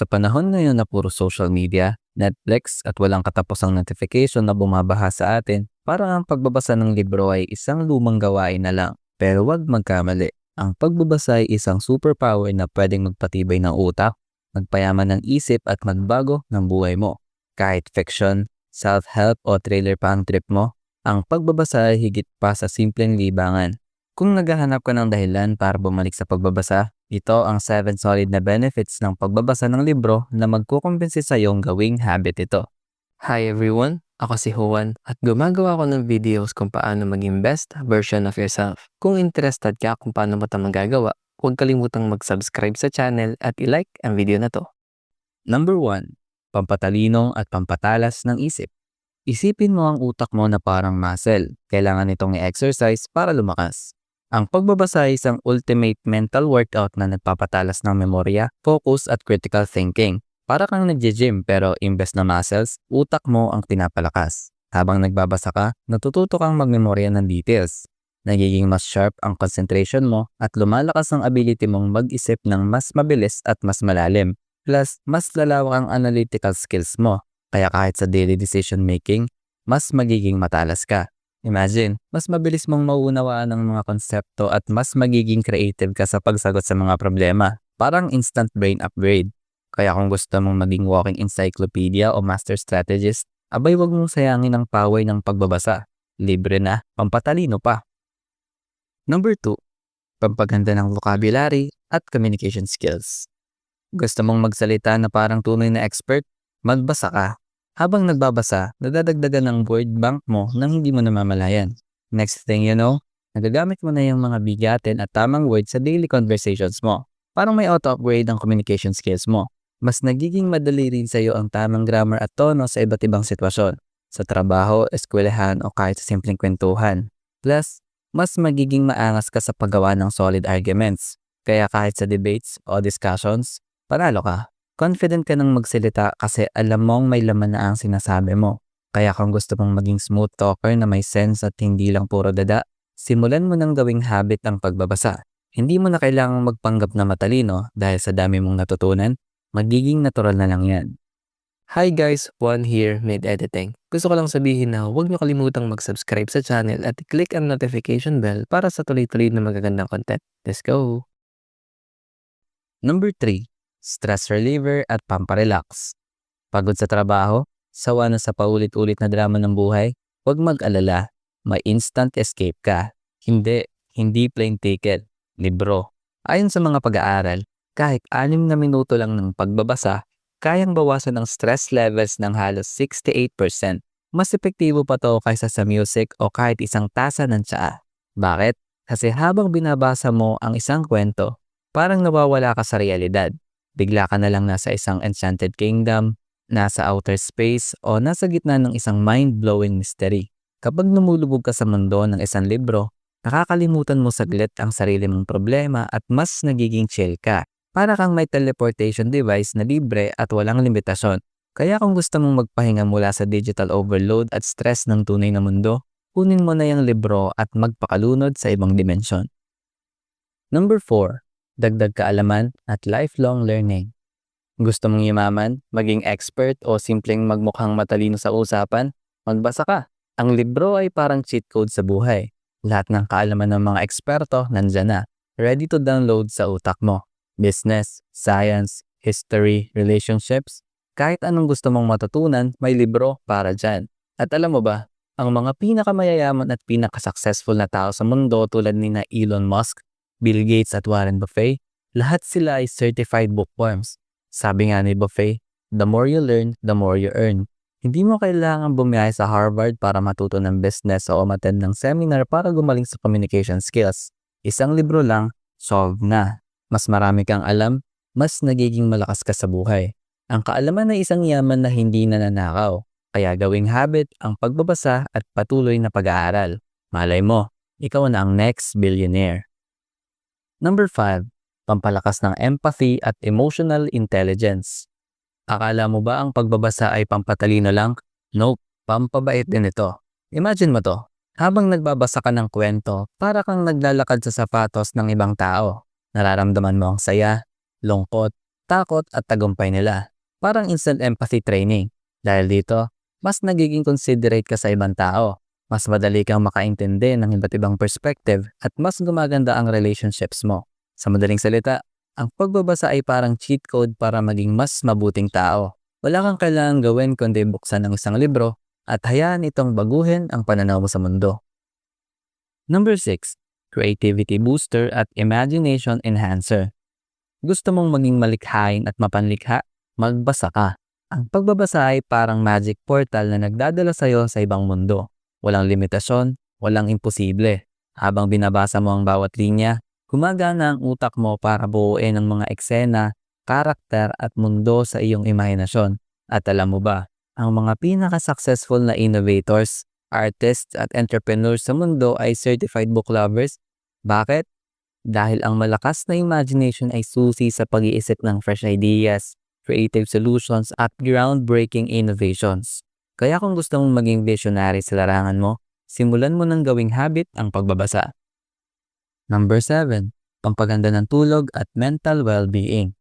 Sa panahon ngayon na puro social media, Netflix at walang katapusang notification na bumabaha sa atin, parang ang pagbabasa ng libro ay isang lumang gawain na lang. Pero wag magkamali. Ang pagbabasa ay isang superpower na pwedeng magpatibay ng utak, magpayaman ng isip at magbago ng buhay mo. Kahit fiction, self-help o thriller pa ang trip mo, ang pagbabasa ay higit pa sa simpleng libangan. Kung naghahanap ka ng dahilan para bumalik sa pagbabasa, ito ang 7 solid na benefits ng pagbabasa ng libro na magkukumbinsi sa iyong gawing habit ito. Hi everyone, ako si Juan at gumagawa ko ng videos kung paano maging best version of yourself. Kung interested ka kung paano mo ito magagawa, huwag kalimutang mag-subscribe sa channel at i-like ang video na to. Number 1. Pampatalino at pampatalas ng isip. Isipin mo ang utak mo na parang muscle. Kailangan itong i-exercise para lumakas. Ang pagbabasa ay isang ultimate mental workout na nagpapatalas ng memorya, focus at critical thinking. Para kang nagje-gym pero imbes na muscles, utak mo ang pinapalakas. Habang nagbabasa ka, natututo kang magmemorya ng details. Nagiging mas sharp ang concentration mo at lumalakas ang ability mong mag-isip ng mas mabilis at mas malalim. Plus, mas lalawak ang analytical skills mo. Kaya kahit sa daily decision making, mas magiging matalas ka. Imagine, mas mabilis mong mauunawaan ang mga konsepto at mas magiging creative ka sa pagsagot sa mga problema. Parang instant brain upgrade. Kaya kung gusto mong maging walking encyclopedia o master strategist, abay wag mong sayangin ang paway ng pagbabasa. Libre na, pampatalino pa. Number 2. Pampaganda ng vocabulary at communication skills. Gusto mong magsalita na parang tunay na expert? Magbasa ka. Habang nagbabasa, nadadagdagan ang word bank mo nang hindi mo namamalayan. Next thing you know, nagagamit mo na yung mga bigatin at tamang words sa daily conversations mo. Parang may auto-upgrade ang communication skills mo. Mas nagiging madali rin sa iyo ang tamang grammar at tono sa iba't ibang sitwasyon. Sa trabaho, eskwelahan o kahit sa simpleng kwentuhan. Plus, mas magiging maangas ka sa paggawa ng solid arguments. Kaya kahit sa debates o discussions, panalo ka. Confident ka nang magsalita kasi alam mong may laman na ang sinasabi mo. Kaya kung gusto mong maging smooth talker na may sense at hindi lang puro dada, simulan mo nang gawing habit ang pagbabasa. Hindi mo na kailangang magpanggap na matalino dahil sa dami mong natutunan, magiging natural na lang yan. Hi guys, Juan here, mid editing. Gusto ko lang sabihin na huwag niyo kalimutang mag-subscribe sa channel at i-click ang notification bell para sa tuloy-tuloy na magagandang content. Let's go! Number 3. Stress reliever at pamparelax. Pagod sa trabaho? Sawa na sa paulit-ulit na drama ng buhay? Huwag mag-alala. May instant escape ka. Hindi, hindi plain ticket. Libro. Ayon sa mga pag-aaral, kahit 6 na minuto lang ng pagbabasa, kayang bawasan ang stress levels ng halos 68%. Mas epektibo pa to kaysa sa music o kahit isang tasa ng tsaa. Bakit? Kasi habang binabasa mo ang isang kwento, parang nawawala ka sa realidad. Bigla ka na lang nasa isang enchanted kingdom, nasa outer space o nasa gitna ng isang mind-blowing mystery. Kapag lumulubog ka sa mundo ng isang libro, nakakalimutan mo saglit ang sarili mong problema at mas nagiging chill ka. Para kang may teleportation device na libre at walang limitasyon. Kaya kung gusto mong magpahinga mula sa digital overload at stress ng tunay na mundo, kunin mo na yung libro at magpakalunod sa ibang dimensyon. Number 4. Dagdag kaalaman at lifelong learning. Gusto mong yumaman, maging expert o simpleng magmukhang matalino sa usapan? Magbasa ka. Ang libro ay parang cheat code sa buhay. Lahat ng kaalaman ng mga eksperto nandyan na, ready to download sa utak mo. Business, science, history, relationships, kahit anong gusto mong matutunan, may libro para dyan. At alam mo ba, ang mga pinakamayayaman at pinakasuccessful na tao sa mundo tulad ni na Elon Musk, Bill Gates at Warren Buffett, lahat sila ay certified bookworms. Sabi nga ni Buffett, the more you learn, the more you earn. Hindi mo kailangan bumiyahe sa Harvard para matuto ng business o umattend ng seminar para gumaling sa communication skills. Isang libro lang, solve na. Mas marami kang alam, mas nagiging malakas ka sa buhay. Ang kaalaman ay isang yaman na hindi nananakaw. Kaya gawing habit ang pagbabasa at patuloy na pag-aaral. Malay mo, ikaw na ang next billionaire. Number 5. Pampalakas ng empathy at emotional intelligence. Akala mo ba ang pagbabasa ay pampatalino lang? Nope, pampabait din ito. Imagine mo to, habang nagbabasa ka ng kwento, para kang naglalakad sa sapatos ng ibang tao. Nararamdaman mo ang saya, lungkot, takot at tagumpay nila. Parang instant empathy training. Dahil dito, mas nagiging considerate ka sa ibang tao. Mas madali kang makaintindi ng iba't ibang perspective at mas gumaganda ang relationships mo. Sa madaling salita, ang pagbabasa ay parang cheat code para maging mas mabuting tao. Wala kang kailangang gawin kundi buksan ang isang libro at hayaan itong baguhin ang pananaw mo sa mundo. Number 6. Creativity Booster at Imagination Enhancer. Gusto mong maging malikhain at mapanlikha? Magbasa ka. Ang pagbabasa ay parang magic portal na nagdadala sa'yo sa ibang mundo. Walang limitasyon, walang imposible. Habang binabasa mo ang bawat linya, gumagana ang utak mo para buuin ang mga eksena, karakter at mundo sa iyong imahinasyon. At alam mo ba, ang mga pinaka-successful na innovators, artists at entrepreneurs sa mundo ay certified book lovers. Bakit? Dahil ang malakas na imagination ay susi sa pag-iisip ng fresh ideas, creative solutions at groundbreaking innovations. Kaya kung gusto mong maging visionary sa larangan mo, simulan mo ng gawing habit ang pagbabasa. Number 7. Pampaganda ng tulog at mental well-being.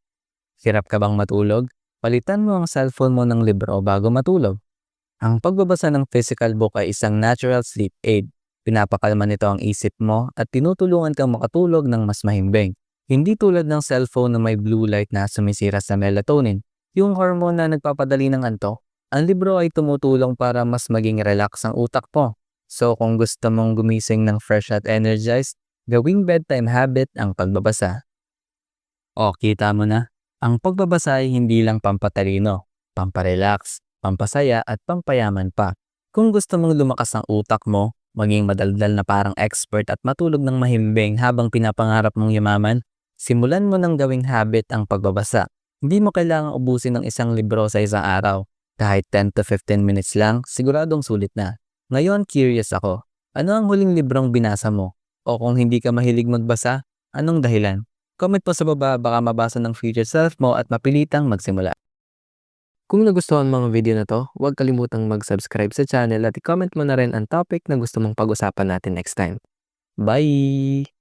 Hirap ka bang matulog? Palitan mo ang cellphone mo ng libro bago matulog. Ang pagbabasa ng physical book ay isang natural sleep aid. Pinapakalma nito ang isip mo at tinutulungan kang makatulog ng mas mahimbing. Hindi tulad ng cellphone na may blue light na sumisira sa melatonin, yung hormone na nagpapadali ng antok. Ang libro ay tumutulong para mas maging relax ang utak mo. So kung gusto mong gumising ng fresh at energized, gawing bedtime habit ang pagbabasa. O, kita mo na, ang pagbabasa ay hindi lang pampatalino, pamparelax, pampasaya at pampayaman pa. Kung gusto mong lumakas ang utak mo, maging madaldal na parang expert at matulog ng mahimbing habang pinapangarap mong yumaman, simulan mo ng gawing habit ang pagbabasa. Hindi mo kailangang ubusin ng isang libro sa isang araw. Kahit 10 to 15 minutes lang, siguradong sulit na. Ngayon, curious ako. Ano ang huling librong binasa mo? O kung hindi ka mahilig magbasa, anong dahilan? Comment po sa baba baka mabasa ng future self mo at mapilitang magsimula. Kung nagustuhan mo ang video na to, huwag kalimutang mag-subscribe sa channel at i-comment mo na rin ang topic na gusto mong pag-usapan natin next time. Bye!